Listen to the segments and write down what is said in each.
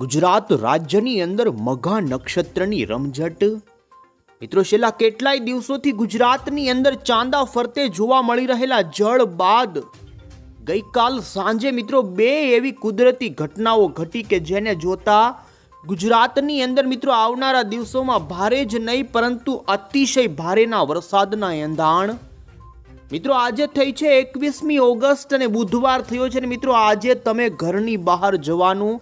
ગુજરાત રાજ્યની અંદર મઘા નક્ષત્રની રમઝટ? મિત્રો, છેલ્લા કેટલાય દિવસોથી ગુજરાતની અંદર ચાંદા ફરતે જોવા મળી રહેલા જળ બાદ ગઈકાલ સાંજે મિત્રો બે એવી કુદરતી ઘટનાઓ ઘટી કે જેને જોતા ગુજરાતની અંદર મિત્રો આવનારા દિવસોમાં ભારે જ નહીં, પરંતુ અતિશય ભારેના વરસાદના એંધાણ. મિત્રો, આજે થઈ છે એકવીસમી ઓગસ્ટ અને બુધવાર થયો છે ને મિત્રો, આજે તમે ઘરની બહાર જવાનું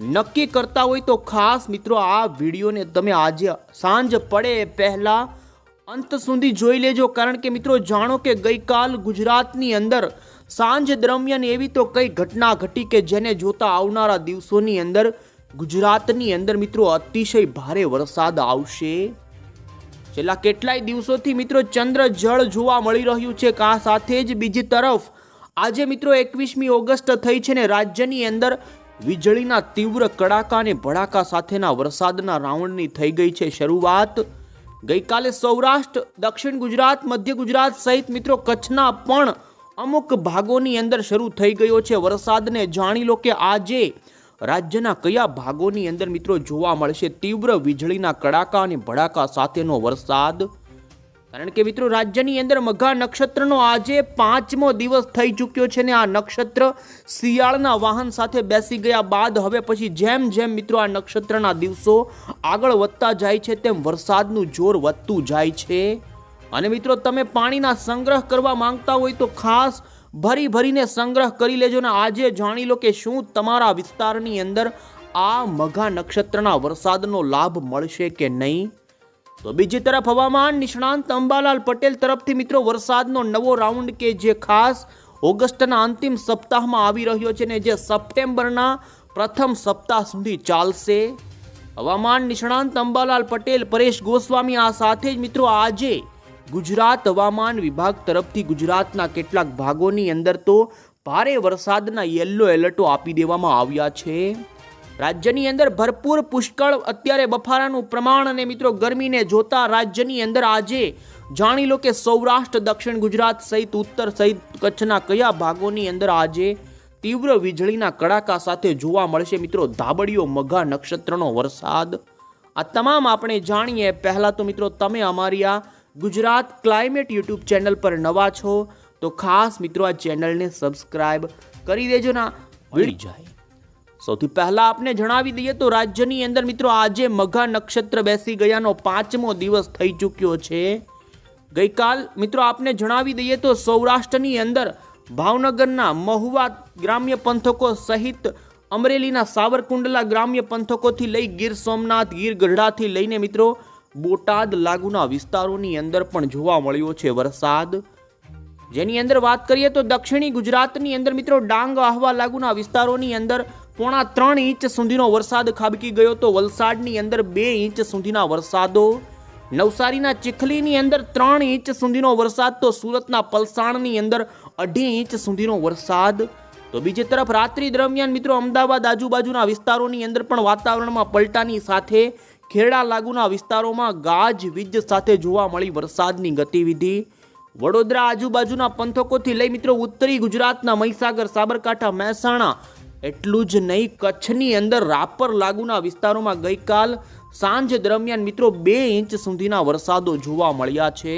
નક્કી કરતા હોય તો ખાસ મિત્રો આ વિડીયોને તમે આજે સાંજ પડે પહેલાં અંત સુધી જોઈ લેજો. કારણ કે મિત્રો જાણો કે ગઈકાલ ગુજરાતની અંદર સાંજ દરમિયાન એવી તો કઈ ઘટના ઘટી કે જેને જોતા આવનારા દિવસોની અંદર ગુજરાતની અંદર મિત્રો અતિશય ભારે વરસાદ આવશે. છેલ્લા કેટલાય દિવસોથી મિત્રો ચંદ્ર જળ જોવા મળી રહ્યું છે. કા સાથે જ બીજી તરફ આજે મિત્રો એકવીસમી ઓગસ્ટ થઈ છે ને રાજ્યની અંદર વીજળીના તીવ્ર કડાકા અને ભડાકા સાથેના વરસાદના રાઉન્ડની થઈ ગઈ છે શરૂઆત. ગઈકાલે સૌરાષ્ટ્ર, દક્ષિણ ગુજરાત, મધ્ય ગુજરાત સહિત મિત્રો કચ્છના પણ અમુક ભાગોની અંદર શરૂ થઈ ગયો છે વરસાદને જાણી લો કે આજે રાજ્યના કયા ભાગોની અંદર મિત્રો જોવા મળશે તીવ્ર વીજળીના કડાકા અને ભડાકા સાથેનો વરસાદ. કારણ કે મિત્રો, રાજ્યની અંદર મઘા નક્ષત્રનો આજે પાંચમો દિવસ થઈ ચૂક્યો છે ને આ નક્ષત્ર શિયાળના વાહન સાથે બેસી ગયા બાદ હવે પછી જેમ જેમ મિત્રો આ નક્ષત્રના દિવસો આગળ વધતા જાય છે, તેમ વરસાદનું જોર વધતું જાય છે. અને મિત્રો, તમે પાણીના સંગ્રહ કરવા માંગતા હોય તો ખાસ ભરી ભરીને સંગ્રહ કરી લેજો ને આજે જાણી લો કે શું તમારા વિસ્તારની અંદર આ મઘા નક્ષત્રના વરસાદનો લાભ મળશે કે નહીં. તો બીજી તરફ હવામાન, નિષ્ણાંત અંબાલાલ પટેલ તરફથી મિત્રો વરસાદનો નવો રાઉન્ડ કે જે ખાસ ઓગસ્ટના અંતિમ સપ્તાહમાં આવી રહ્યો છે ને જે સપ્ટેમ્બરના પ્રથમ સપ્તાહ સુધી ચાલશે. હવામાન, નિષ્ણાંત અંબાલાલ પટેલ, પરેશ ગોસ્વામી આ સાથે જ મિત્રો આજે ગુજરાત હવામાન વિભાગ તરફથી ગુજરાતના કેટલાક ભાગોની અંદર તો ભારે વરસાદના યલો એલર્ટો આપી દેવામાં આવ્યા છે. રાજ્યની અંદર ભરપૂર પુષ્કળ અત્યારે બફારાનું પ્રમાણ અને મિત્રો ગરમીને જોતા રાજ્યની અંદર આજે જાણી લો કે સૌરાષ્ટ્ર, દક્ષિણ ગુજરાત સહિત ઉત્તર સહિત કચ્છના કયા ભાગોની અંદર આજે તીવ્ર વીજળીના કડાકા સાથે જોવા મળશે. મિત્રો ધાબડીઓ મઘા નક્ષત્રનો વરસાદ. આ તમામ આપણે જાણીએ. પહેલાં તો મિત્રો, તમે અમારી આ ગુજરાત ક્લાઇમેટ યુટ્યુબ ચેનલ પર નવા છો, તો ખાસ મિત્રો આ ચેનલને સબસ્ક્રાઈબ કરી દેજો ના મળી જાય. સૌથી પહેલા આપને જણાવી દઈએ તો રાજ્યની અંદર મિત્રો આજે મઘા નક્ષત્ર બેસી ગયાનો પાંચમો દિવસ થઈ ચૂક્યો છે. ગઈકાલ મિત્રો આપને જણાવી દઈએ તો સૌરાષ્ટ્રની અંદર ભાવનગરના મહુવા ગ્રામ્ય પંથકો સહિત અમરેલીના સાવરકુંડલા ગ્રામ્ય પંથકોથી લઈ ગીર સોમનાથ, ગીર ગઢડાથી લઈને મિત્રો બોટાદ, લાગુના વિસ્તારોની અંદર પણ જોવા મળ્યો છે વરસાદ. જેની અંદર વાત કરીએ તો દક્ષિણી ગુજરાતની અંદર મિત્રો ડાંગ, આહવા, લાગુના વિસ્તારોની અંદર પોણા ત્રણ ઇંચ સુધીનો વરસાદ ખાબકી ગયો તો વલસાડની અંદર બે ઇંચ સુધીના વરસાદો. નવસારીના ચીખલીની અંદર ત્રણ ઇંચ સુધીનો વરસાદ તો સુરતના પલસાણની અંદર અઢી ઇંચ સુધીનો વરસાદ. તો બીજી તરફ રાત્રિ દરમિયાન મિત્રો અમદાવાદ આજુબાજુના વિસ્તારોની અંદર પણ વાતાવરણમાં પલટાની સાથે ખેડા લાગુના વિસ્તારોમાં ગાજ વીજ સાથે જોવા મળી વરસાદની ગતિવિધિ. વડોદરા આજુબાજુના પંથકોથી લઈ મિત્રો ઉત્તરી ગુજરાતના મહીસાગર, સાબરકાંઠા, મહેસાણા એટલું જ નહીં, કચ્છની અંદર રાપર લાગુના વિસ્તારોમાં ગઈકાલ સાંજ દરમિયાન મિત્રો બે ઇંચ સુધીના વરસાદો જોવા મળ્યા છે.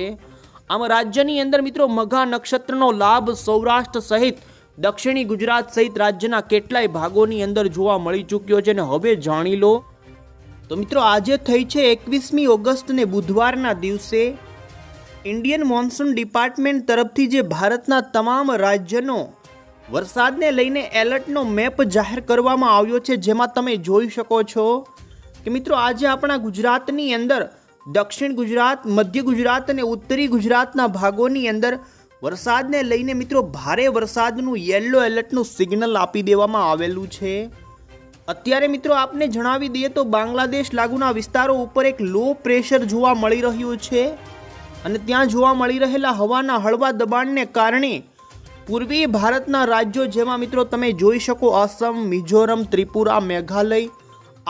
આમ રાજ્યની અંદર મિત્રો મઘા નક્ષત્રનો લાભ સૌરાષ્ટ્ર સહિત દક્ષિણી ગુજરાત સહિત રાજ્યના કેટલાય ભાગોની અંદર જોવા મળી ચૂક્યો છે અને હવે જાણી લો. તો મિત્રો આજે થઈ છે એકવીસમી ઓગસ્ટને બુધવારના દિવસે ઇન્ડિયન મોન્સૂન ડિપાર્ટમેન્ટ તરફથી જે ભારતના તમામ રાજ્યનો વરસાદને લઈને એલર્ટનો મેપ જાહેર કરવામાં આવ્યો છે, જેમાં તમે જોઈ શકો છો કે મિત્રો આજે આપણા ગુજરાતની અંદર, દક્ષિણ ગુજરાત, મધ્ય ગુજરાત અને ઉત્તરી ગુજરાતના ભાગોની અંદર વરસાદને લઈને મિત્રો ભારે વરસાદનું યલો એલર્ટનું સિગ્નલ આપી દેવામાં આવેલું છે. અત્યારે મિત્રો આપને જણાવી દઈએ તો બાંગ્લાદેશ લાગુના વિસ્તારો ઉપર એક લો પ્રેશર જોવા મળી રહ્યું છે અને ત્યાં જોવા મળી રહેલા હવાના હળવા દબાણને કારણે પૂર્વીય ભારતના રાજ્યો જેમાં મિત્રો તમે જોઈ શકો આસામ, મિઝોરમ, ત્રિપુરા, મેઘાલય.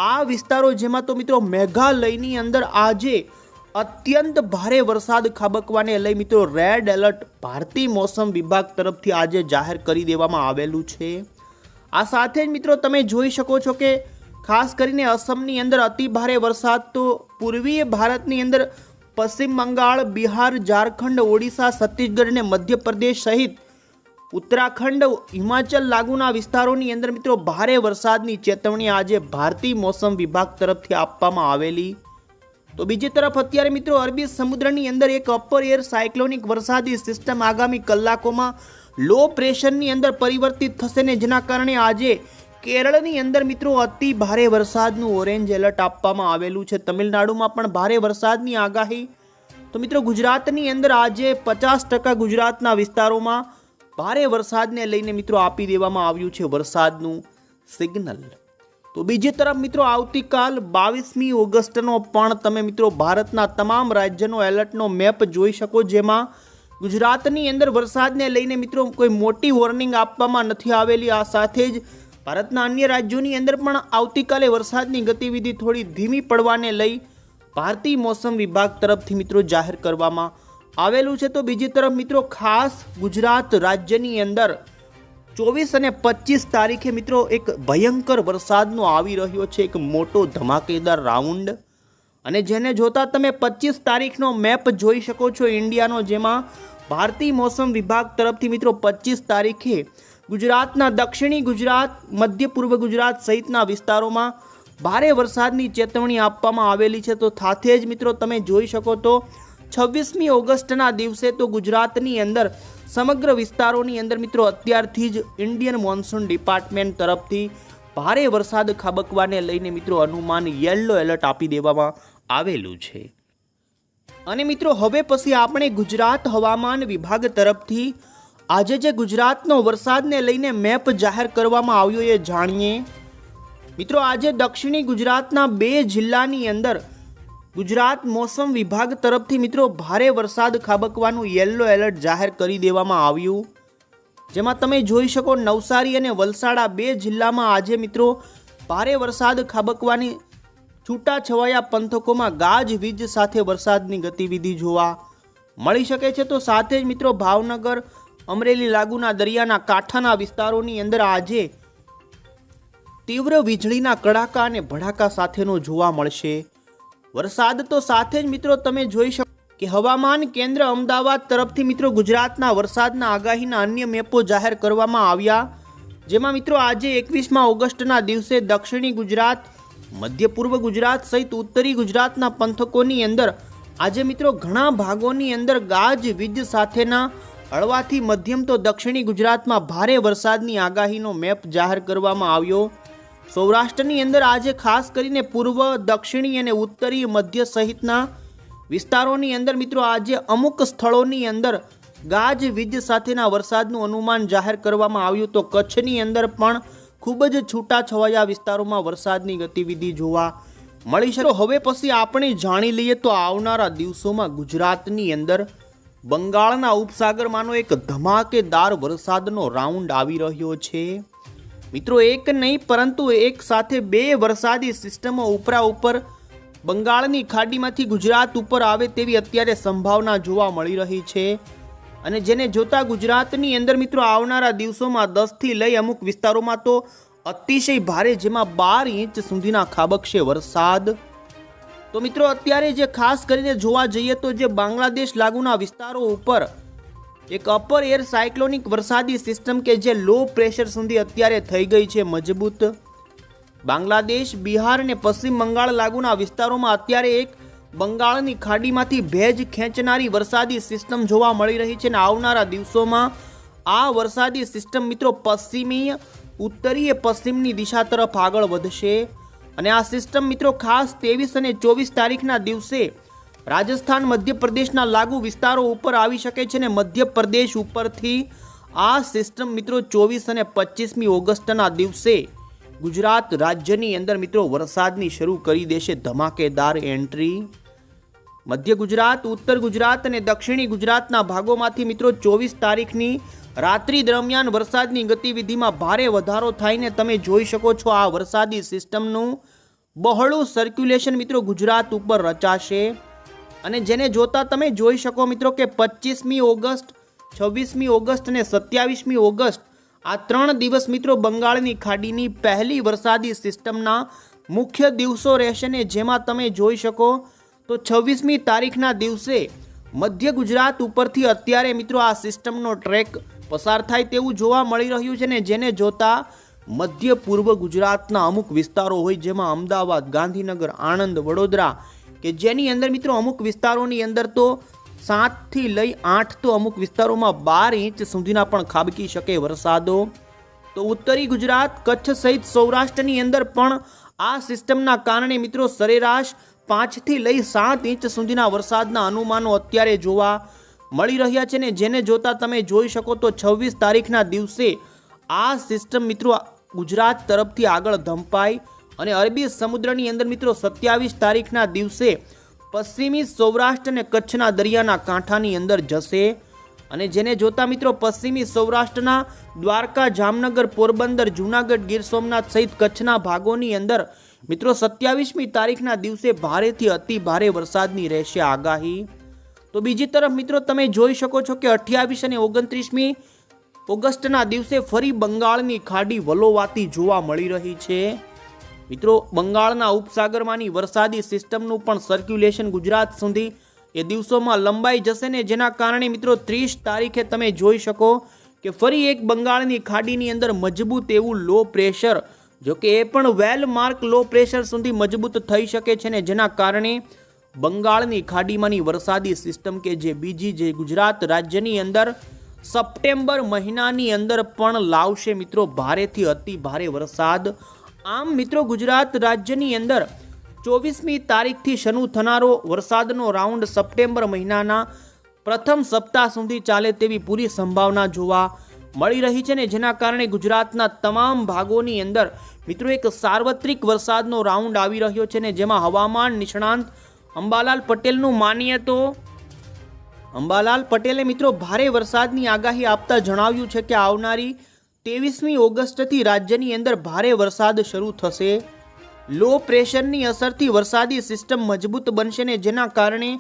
આ વિસ્તારો જેમાં તો મિત્રો મેઘાલયની અંદર આજે અત્યંત ભારે વરસાદ ખાબકવાને લઈ મિત્રો રેડ એલર્ટ ભારતીય મોસમ વિભાગ તરફથી આજે જાહેર કરી દેવામાં આવેલું છે. આ સાથે જ મિત્રો તમે જોઈ શકો છો કે ખાસ કરીને અસમની અંદર અતિ ભારે વરસાદ તો પૂર્વીય ભારતની અંદર પશ્ચિમ બંગાળ, બિહાર, ઝારખંડ, ઓડિશા, છત્તીસગઢ અને મધ્યપ્રદેશ સહિત ઉત્તરાખંડ હિમાચલ લાગુના વિસ્તારોની અંદર મિત્રો ભારે વરસાદની ચેતવણી આજે ભારતીય મોસમ વિભાગ તરફથી આપવામાં આવેલી. તો બીજી તરફ અત્યારે મિત્રો અરબી સમુદ્રની અંદર એક અપર એર સાયક્લોનિક વરસાદી સિસ્ટમ આગામી કલાકોમાં લો પ્રેશરની અંદર પરિવર્તિત થશે ને જેના કારણે આજે કેરળની અંદર મિત્રો અતિ ભારે વરસાદનું ઓરેન્જ એલર્ટ આપવામાં આવેલું છે. તમિલનાડુમાં પણ ભારે વરસાદની આગાહી. તો મિત્રો ગુજરાતની અંદર આજે પચાસ ટકા ગુજરાતના વિસ્તારોમાં ભારે વરસાદને લઈને મિત્રો આપી દેવામાં આવ્યું છે વરસાદનું સિગ્નલ. તો બીજી તરફ મિત્રો આવતીકાલ બાવીસમી ઓગસ્ટનો પણ તમે મિત્રો ભારતના તમામ રાજ્યનો એલર્ટનો મેપ જોઈ શકો જેમાં ગુજરાતની અંદર વરસાદને લઈને મિત્રો કોઈ મોટી વોર્નિંગ આપવામાં નથી આવેલી. આ સાથે જ ભારતના અન્ય રાજ્યોની અંદર પણ આવતીકાલે વરસાદની ગતિવિધિ થોડી ધીમી પડવાને લઈ ભારતીય મોસમ વિભાગ તરફથી મિત્રો જાહેર કરવામાં આવેલું છે તો બીજી તરફ મિત્રો ખાસ ગુજરાત રાજ્યની અંદર ચોવીસ અને પચીસ તારીખે મિત્રો એક ભયંકર વરસાદનો આવી રહ્યો છે, એક મોટો ધમાકેદાર રાઉન્ડ. અને જેને જોતા તમે પચીસ તારીખનો મેપ જોઈ શકો છો ઇન્ડિયાનો, જેમાં ભારતીય મોસમ વિભાગ તરફથી મિત્રો પચીસ તારીખે ગુજરાતના દક્ષિણી ગુજરાત, મધ્ય પૂર્વ ગુજરાત સહિતના વિસ્તારોમાં ભારે વરસાદની ચેતવણી આપવામાં આવેલી છે. તો સાથે જ મિત્રો તમે જોઈ શકો તો છવ્વીસમી ઓગસ્ટના દિવસે તો ગુજરાતની અંદર સમગ્ર વિસ્તારોની અંદર મિત્રો અત્યારથી જ ઇન્ડિયન મોન્સૂન ડિપાર્ટમેન્ટ તરફથી ભારે વરસાદ ખાબકવાને લઈને મિત્રો અનુમાન યલો એલર્ટ આપી દેવામાં આવેલું છે. અને મિત્રો હવે પછી આપણે ગુજરાત હવામાન વિભાગ તરફથી આજે જે ગુજરાતનો વરસાદને લઈને મેપ જાહેર કરવામાં આવ્યો એ જાણીએ. મિત્રો આજે દક્ષિણી ગુજરાતના બે જિલ્લાની અંદર ગુજરાત મોસમ વિભાગ તરફથી મિત્રો ભારે વરસાદ ખાબકવાનું યેલો એલર્ટ જાહેર કરી દેવામાં આવ્યું. જેમાં તમે જોઈ શકો નવસારી અને વલસાડા બે જિલ્લામાં આજે મિત્રો ભારે વરસાદ ખાબકવાની છૂટાછવાયા પંથકોમાં ગાજવીજ સાથે વરસાદની ગતિવિધિ જોવા મળી શકે છે. તો સાથે જ મિત્રો ભાવનગર, અમરેલી લાગુના દરિયાના કાંઠાના વિસ્તારોની અંદર આજે તીવ્ર વીજળીના કડાકા અને ભડાકા સાથેનો જોવા મળશે. વરસાદ તો સાથે જ મિત્રો તમે જોઈ શકો કે હવામાન કેન્દ્ર અમદાવાદ તરફથી મિત્રો ગુજરાતના વરસાદના આગાહીના અન્ય મેપો જાહેર કરવામાં આવ્યા. જેમાં મિત્રો આજે એકવીસમાં ઓગસ્ટના દિવસે દક્ષિણી ગુજરાત મધ્ય પૂર્વ ગુજરાત સહિત ઉત્તરી ગુજરાતના પંથકોની અંદર આજે મિત્રો ઘણા ભાગોની અંદર ગાજ, વીજ સાથેના હળવાથી મધ્યમ તો દક્ષિણી ગુજરાતમાં ભારે વરસાદની આગાહીનો મેપ જાહેર કરવામાં આવ્યો. સૌરાષ્ટ્રની અંદર આજે ખાસ કરીને પૂર્વ, દક્ષિણી અને ઉત્તરી મધ્ય સહિતના વિસ્તારોની અંદર મિત્રો આજે અમુક સ્થળોની અંદર ગાજ વીજ સાથેના વરસાદનું અનુમાન જાહેર કરવામાં આવ્યું. તો કચ્છની અંદર પણ ખૂબ જ છૂટાછવાયા વિસ્તારોમાં વરસાદની ગતિવિધિ જોવા મળી શકે હવે પછી આપણે જાણી લઈએ તો આવનારા દિવસોમાં ગુજરાતની અંદર બંગાળના ઉપસાગરમાંનો એક ધમાકેદાર વરસાદનો રાઉન્ડ આવી રહ્યો છે. મિત્રો, એક નહીં, પરંતુ એક સાથે બે વરસાદી સિસ્ટમો ઉપરા ઉપર બંગાળની ખાડીમાંથી ગુજરાત ઉપર આવે તેવી અત્યારે સંભાવના જોવા મળી રહી છે. અને જેને જોતા ગુજરાતની અંદર મિત્રો, આવનારા દિવસોમાં દસથી લઈ અમુક વિસ્તારોમાં તો અતિશય ભારે જેમાં બાર ઇંચ સુધીના ખાબકશે વરસાદ. તો મિત્રો, અત્યારે જે ખાસ કરીને જોવા જઈએ તો જે બાંગ્લાદેશ લાગુના વિસ્તારો ઉપર એક અપર એર સાયક્લોનિક વરસાદી સિસ્ટમ કે જે લો પ્રેશર સુધી અત્યારે થઈ ગઈ છે મજબૂત. બાંગ્લાદેશ, બિહાર અને પશ્ચિમ બંગાળ લાગુના વિસ્તારોમાં અત્યારે એક બંગાળની ખાડીમાંથી ભેજ ખેંચનારી વરસાદી સિસ્ટમ જોવા મળી રહી છે અને આવનારા દિવસોમાં આ વરસાદી સિસ્ટમ મિત્રો પશ્ચિમીય, ઉત્તરીય, પશ્ચિમની દિશા તરફ આગળ વધશે. અને આ સિસ્ટમ મિત્રો ખાસ ત્રેવીસ અને ચોવીસ તારીખના દિવસે રાજસ્થાન મધ્યપ્રદેશના લાગુ વિસ્તારો ઉપર આવી શકે છે ને મધ્યપ્રદેશ ઉપરથી આ સિસ્ટમ મિત્રો ચોવીસ અને પચીસમી ઓગસ્ટના દિવસે ગુજરાત રાજ્યની અંદર મિત્રો વરસાદની શરૂ કરી દેશે ધમાકેદાર એન્ટ્રી. મધ્ય ગુજરાત, ઉત્તર ગુજરાત અને દક્ષિણી ગુજરાતના ભાગોમાંથી મિત્રો ચોવીસ તારીખની રાત્રિ દરમિયાન વરસાદની ગતિવિધિમાં ભારે વધારો થઈને તમે જોઈ શકો છો આ વરસાદી સિસ્ટમનું બહોળું સર્ક્યુલેશન મિત્રો ગુજરાત ઉપર રચાશે. અને જેને જોતા તમે જોઈ શકો મિત્રો કે પચીસમી ઓગસ્ટ, છવ્વીસમી ઓગસ્ટ અને સત્યાવીસમી ઓગસ્ટ આ ત્રણ દિવસ મિત્રો બંગાળની ખાડીની પહેલી વરસાદી સિસ્ટમના મુખ્ય દિવસો રહેશે ને જેમાં તમે જોઈ શકો તો છવ્વીસમી તારીખના દિવસે મધ્ય ગુજરાત ઉપરથી અત્યારે મિત્રો આ સિસ્ટમનો ટ્રેક પસાર થાય તેવું જોવા મળી રહ્યું છે ને જેને જોતા મધ્ય પૂર્વ ગુજરાતના અમુક વિસ્તારો હોય જેમાં અમદાવાદ, ગાંધીનગર, આણંદ, વડોદરા કે જેની અંદર મિત્રો અમુક વિસ્તારોની અંદર તો સાતથી લઈ આઠ તો અમુક વિસ્તારોમાં બાર ઇંચ સુધીના પણ ખાબકી શકે વરસાદો. તો ઉત્તરી ગુજરાત, કચ્છ સહિત સૌરાષ્ટ્રની અંદર પણ આ સિસ્ટમના કારણે મિત્રો સરેરાશ પાંચથી લઈ સાત ઇંચ સુધીના વરસાદના અનુમાનો અત્યારે જોવા મળી રહ્યા છે ને જેને જોતા તમે જોઈ શકો તો છવ્વીસ તારીખના દિવસે આ સિસ્ટમ મિત્રો ગુજરાત તરફથી આગળ ધંપાય અને અરબી સમુદ્રની અંદર મિત્રો સત્યાવીસ તારીખના દિવસે પશ્ચિમી સૌરાષ્ટ્ર અને કચ્છના દરિયાના કાંઠાની અંદર જશે. અને જેને જોતા મિત્રો પશ્ચિમી સૌરાષ્ટ્રના દ્વારકા, જામનગર, પોરબંદર, જૂનાગઢ, ગીર સોમનાથ સહિત કચ્છના ભાગોની અંદર મિત્રો સત્યાવીસમી તારીખના દિવસે ભારેથી અતિ ભારે વરસાદની રહેશે આગાહી. તો બીજી તરફ મિત્રો તમે જોઈ શકો છો કે અઠ્યાવીસ અને ઓગણત્રીસમી ઓગસ્ટના દિવસે ફરી બંગાળની ખાડી વલોવાતી જોવા મળી રહી છે. મિત્રો, બંગાળના ઉપસાગરમાંની વરસાદી સિસ્ટમનું પણ સર્ક્યુલેશન ગુજરાત સુધી એ દિવસોમાં લંબાઈ જશે ને જેના કારણે મિત્રો ત્રીસ તારીખે તમે જોઈ શકો કે ફરી એક બંગાળની ખાડીની અંદર મજબૂત એવું લો પ્રેશર જો કે એ પણ વેલ માર્ક લો પ્રેશર સુધી મજબૂત થઈ શકે છે ને જેના કારણે બંગાળની ખાડીમાંની વરસાદી સિસ્ટમ કે જે બીજી જે ગુજરાત રાજ્યની અંદર સપ્ટેમ્બર મહિનાની અંદર પણ લાવશે મિત્રો, ભારેથી અતિ ભારે વરસાદ. આમ મિત્રો ગુજરાત રાજ્યની અંદર ચોવીસમી તારીખથી શરૂ થનારો વરસાદનો રાઉન્ડ સપ્ટેમ્બર મહિનાના પ્રથમ સપ્તાહ સુધી ચાલે તેવી પૂરી સંભાવના જોવા મળી રહી છે ને જેના કારણે ગુજરાતના તમામ ભાગોની અંદર મિત્રો એક સાર્વત્રિક વરસાદનો રાઉન્ડ આવી રહ્યો છે ને જેમાં હવામાન નિષ્ણાંત અંબાલાલ પટેલનું માનીએ તો અંબાલાલ પટેલે મિત્રો ભારે વરસાદની આગાહી આપતા જણાવ્યું છે કે આવનારી ત્રેવીસમી ઓગસ્ટથી રાજ્યની અંદર ભારે વરસાદ શરૂ થશે. લો પ્રેશરની અસરથી વરસાદી સિસ્ટમ મજબૂત બનશે ને જેના કારણે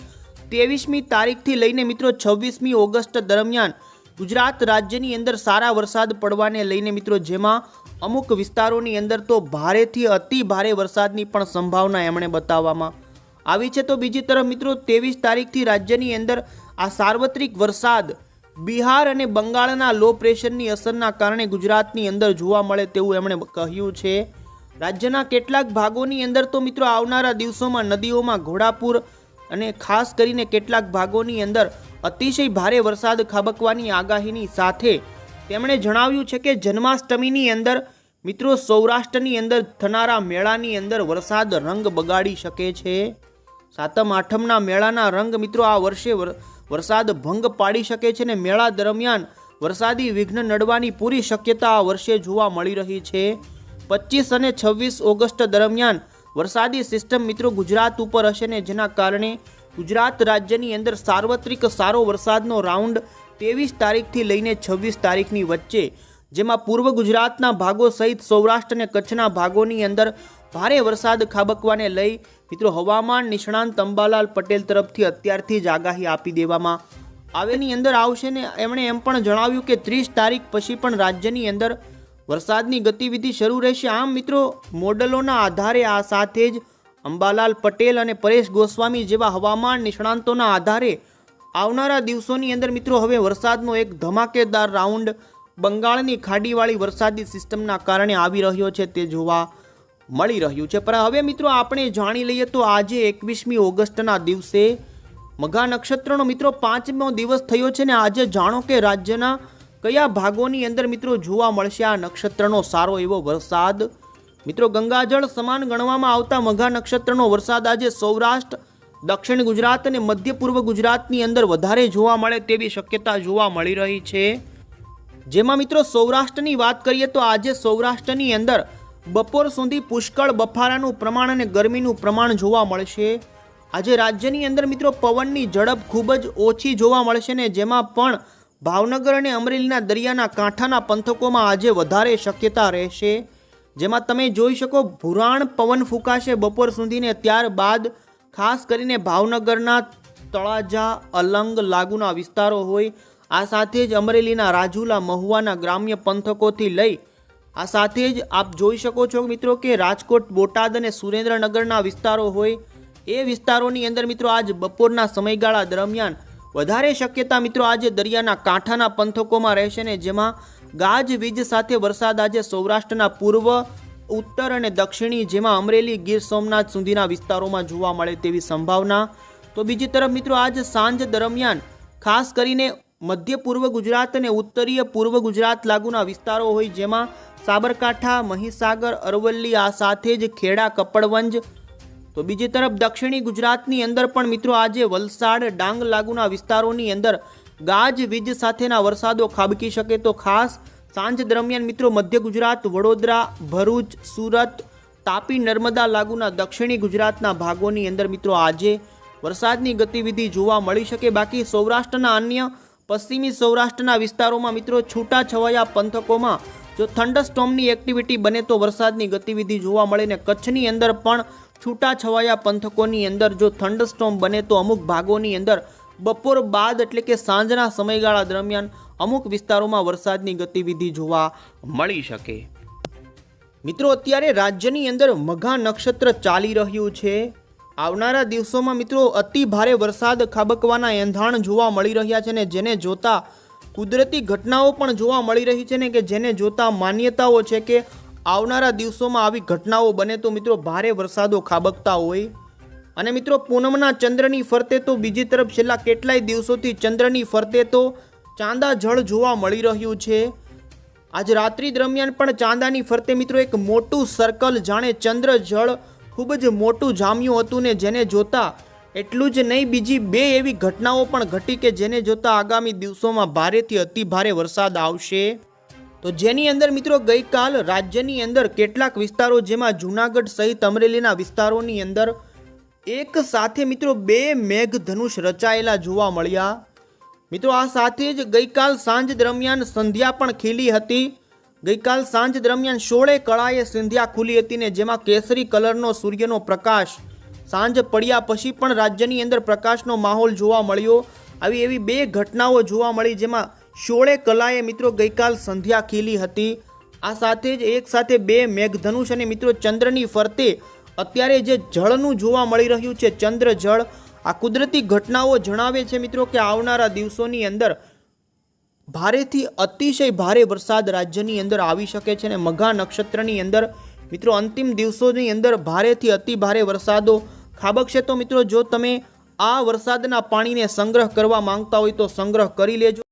ત્રેવીસમી તારીખથી લઈને મિત્રો છવ્વીસમી ઓગસ્ટ દરમિયાન ગુજરાત રાજ્યની અંદર સારા વરસાદ પડવાને લઈને મિત્રો જેમાં અમુક વિસ્તારોની અંદર તો ભારેથી અતિ ભારે વરસાદની પણ સંભાવના એમણે બતાવવામાં આવી છે. તો બીજી તરફ મિત્રો ત્રેવીસ તારીખથી રાજ્યની અંદર આ સાર્વત્રિક વરસાદ બિહાર અને બંગાળના લો પ્રેશરની અસરના કારણે ગુજરાતની અંદર જોવા મળે તેવું એમણે કહ્યું છે. રાજ્યના કેટલાક ભાગોની અંદર તો મિત્રો આવનારા દિવસોમાં નદીઓમાં ઘોડાપુર અને ખાસ કરીને કેટલાક ભાગોની અંદર અતિશય ભારે વરસાદ ખાબકવાની આગાહીની સાથે તેમણે જણાવ્યું છે કે જન્માષ્ટમીની અંદર મિત્રો સૌરાષ્ટ્રની અંદર થનારા મેળાની અંદર વરસાદ રંગ બગાડી શકે છે. સાતમ, આઠમના મેળાના રંગ મિત્રો આ વર્ષે વર- વરસાદ ભંગ પાડી શકે છે ને મેળા દરમિયાન વરસાદી વિઘ્ન નડવાની પૂરી શક્યતા આ વર્ષે જોવા મળી રહી છે. પચીસ અને છવ્વીસ ઓગસ્ટ દરમિયાન વરસાદી સિસ્ટમ મિત્રો ગુજરાત ઉપર હશે ને જેના કારણે ગુજરાત રાજ્યની અંદર સાર્વત્રિક સારો વરસાદનો રાઉન્ડ ત્રેવીસ તારીખથી લઈને છવ્વીસ તારીખની વચ્ચે, જેમાં પૂર્વ ગુજરાતના ભાગો સહિત સૌરાષ્ટ્ર અને કચ્છના ભાગોની અંદર ભારે વરસાદ ખાબકવાને લઈ મિત્રો હવામાન નિષ્ણાંત અંબાલાલ પટેલ તરફથી અત્યારથી જ આગાહી આપી દેવામાં આવેની અંદર આવશે ને એમણે એમ પણ જણાવ્યું કે ત્રીસ તારીખ પછી પણ રાજ્યની અંદર વરસાદની ગતિવિધિ શરૂ રહેશે. આમ મિત્રો મોડલોના આધારે આ સાથે જ અંબાલાલ પટેલ અને પરેશ ગોસ્વામી જેવા હવામાન નિષ્ણાંતોના આધારે આવનારા દિવસોની અંદર મિત્રો હવે વરસાદનો એક ધમાકેદાર રાઉન્ડ બંગાળની ખાડીવાળી વરસાદી સિસ્ટમના કારણે આવી રહ્યો છે તે જોવા મળી રહ્યું છે. પણ હવે મિત્રો આપણે જાણી લઈએ તો આજે એકવીસમી ઓગસ્ટના દિવસે મઘા નક્ષત્રનો મિત્રો પાંચમો દિવસ થયો છે ને આજે જાણો કે રાજ્યના કયા ભાગોની અંદર મિત્રો જોવા મળશે આ નક્ષત્રનો સારો એવો વરસાદ. મિત્રો ગંગાજળ સમાન ગણવામાં આવતા મઘા નક્ષત્રનો વરસાદ આજે સૌરાષ્ટ્ર, દક્ષિણ ગુજરાત અને મધ્ય પૂર્વ ગુજરાતની અંદર વધારે જોવા મળે તેવી શક્યતા જોવા મળી રહી છે. જેમાં મિત્રો સૌરાષ્ટ્રની વાત કરીએ તો આજે સૌરાષ્ટ્રની અંદર બપોર સુધી પુષ્કળ બફારાનું પ્રમાણ અને ગરમીનું પ્રમાણ જોવા મળશે. આજે રાજ્યની અંદર મિત્રો પવનની ઝડપ ખૂબ જ ઓછી જોવા મળશે ને જેમાં પણ ભાવનગર અને અમરેલીના દરિયાના કાંઠાના પંથકોમાં આજે વધારે શક્યતા રહેશે. જેમાં તમે જોઈ શકો ભુરાણ પવન ફૂંકાશે બપોર સુધીને ત્યારબાદ, ખાસ કરીને ભાવનગરના તળાજા, અલંગ, લાગુના વિસ્તારો હોય. આ સાથે જ અમરેલીના રાજુલા, મહુવાના ગ્રામ્ય પંથકોથી લઈ આ સાથે જ આપ જોઈ શકો છો મિત્રો કે રાજકોટ, બોટાદ અને સુરેન્દ્રનગરના વિસ્તારો હોય, એ વિસ્તારોની અંદર મિત્રો આજ બપોરના સમયગાળા દરમિયાન વધારે શક્યતા મિત્રો આજે દરિયાના કાંઠાના પંથકોમાં રહેશે ને જેમાં ગાજવીજ સાથે વરસાદ આજે સૌરાષ્ટ્રના પૂર્વ, ઉત્તર અને દક્ષિણી જેમાં અમરેલી, ગીર સોમનાથ સુધીના વિસ્તારોમાં જોવા મળે તેવી સંભાવના. તો બીજી તરફ મિત્રો આજ સાંજ દરમિયાન ખાસ કરીને મધ્ય પૂર્વ ગુજરાત અને ઉત્તરીય પૂર્વ ગુજરાત લાગુના વિસ્તારો હોય જેમાં સાબરકાંઠા, મહીસાગર, અરવલ્લી આ સાથે જ ખેડા, કપડવંજ. તો બીજી તરફ દક્ષિણી ગુજરાતની અંદર પણ મિત્રો આજે વલસાડ, ડાંગ લાગુના વિસ્તારોની અંદર ગાજવીજ સાથેના વરસાદો ખાબકી શકે તો ખાસ સાંજ દરમિયાન મિત્રો મધ્ય ગુજરાત, વડોદરા, ભરૂચ, સુરત, તાપી, નર્મદા લાગુના દક્ષિણી ગુજરાતના ભાગોની અંદર મિત્રો આજે વરસાદની ગતિવિધિ જોવા મળી શકે. બાકી સૌરાષ્ટ્રના અન્ય પશ્ચિમી સૌરાષ્ટ્રના વિસ્તારોમાં મિત્રો છૂટા છવાયા પંથકોમાં જો થંડરસ્ટોમની એક્ટિવિટી બને તો વરસાદની ગતિવિધિ જોવા મળે ને કચ્છની અંદર પણ છૂટા છવાયા પંથકોની અંદર જો થંડરસ્ટોમ બને તો અમુક ભાગોની અંદર બપોર બાદ એટલે કે સાંજના સમયગાળા દરમિયાન અમુક વિસ્તારોમાં વરસાદની ગતિવિધિ જોવા મળી શકે. મિત્રો અત્યારે રાજ્યની અંદર મઘા નક્ષત્ર ચાલી રહ્યું છે. આવનારા દિવસોમાં મિત્રો અતિ ભારે વરસાદ ખાબકવાના એંધાણ જોવા મળી રહ્યા છે ને જેને જોતા કુદરતી ઘટનાઓ પણ જોવા મળી રહી છે ને કે જેને જોતા માન્યતાઓ છે કે આવનારા દિવસોમાં આવી ઘટનાઓ બને તો મિત્રો ભારે વરસાદો ખાબકતા હોય. અને મિત્રો પૂનમના ચંદ્રની ફરતે તો બીજી તરફ છેલ્લા કેટલાય દિવસોથી ચંદ્રની ફરતે તો ચાંદા જળ જોવા મળી રહ્યું છે. આજ રાત્રિ દરમિયાન પણ ચાંદાની ફરતે મિત્રો એક મોટું સર્કલ જાણે ચંદ્ર જળ ખૂબ જ મોટું જામ્યું હતું ને જેને જોતા એટલું જ નહીં, બીજી બે એવી ઘટનાઓ પણ ઘટી કે જેને જોતા આગામી દિવસોમાં ભારેથી અતિ ભારે વરસાદ આવશે. તો જેની અંદર મિત્રો ગઈકાલ રાજ્યની અંદર કેટલાક વિસ્તારો જેમાં જૂનાગઢ સહિત અમરેલીના વિસ્તારોની અંદર એક સાથે મિત્રો બે મેઘધનુષ રચાયેલા જોવા મળ્યા. મિત્રો આ સાથે જ ગઈકાલ સાંજ દરમિયાન સંધ્યા પણ ખીલી હતી. ગઈકાલ સાંજ દરમિયાન સોળે કળાએ સંધ્યા ખુલી હતી ને જેમાં કેસરી કલરનો સૂર્યનો પ્રકાશ. સાંજ પડ્યા પછી પણ રાજ્યની અંદર પ્રકાશનો માહોલ જોવા મળ્યો. આવી એવી બે ઘટનાઓ જોવા મળી જેમાં સોળે કલાએ મિત્રો ગઈકાલ સંધ્યા ખીલી હતી. આ સાથે જ એક સાથે બે મેઘધનુષ અને મિત્રો ચંદ્રની ફરતે અત્યારે જે જળનું જોવા મળી રહ્યું છે ચંદ્ર જળ આ કુદરતી ઘટનાઓ જણાવે છે મિત્રો કે આવનારા દિવસોની અંદર ભારેથી અતિશય ભારે વરસાદ રાજ્યની અંદર આવી શકે છે અને મઘા નક્ષત્રની અંદર, મિત્રો, અંતિમ દિવસોની અંદર ભારેથી અતિ ભારે વરસાદો. ખાબકશે તો મિત્રો, જો તમે આ વરસાદના પાણીને સંગ્રહ કરવા માંગતા હોય તો સંગ્રહ કરી લેજો.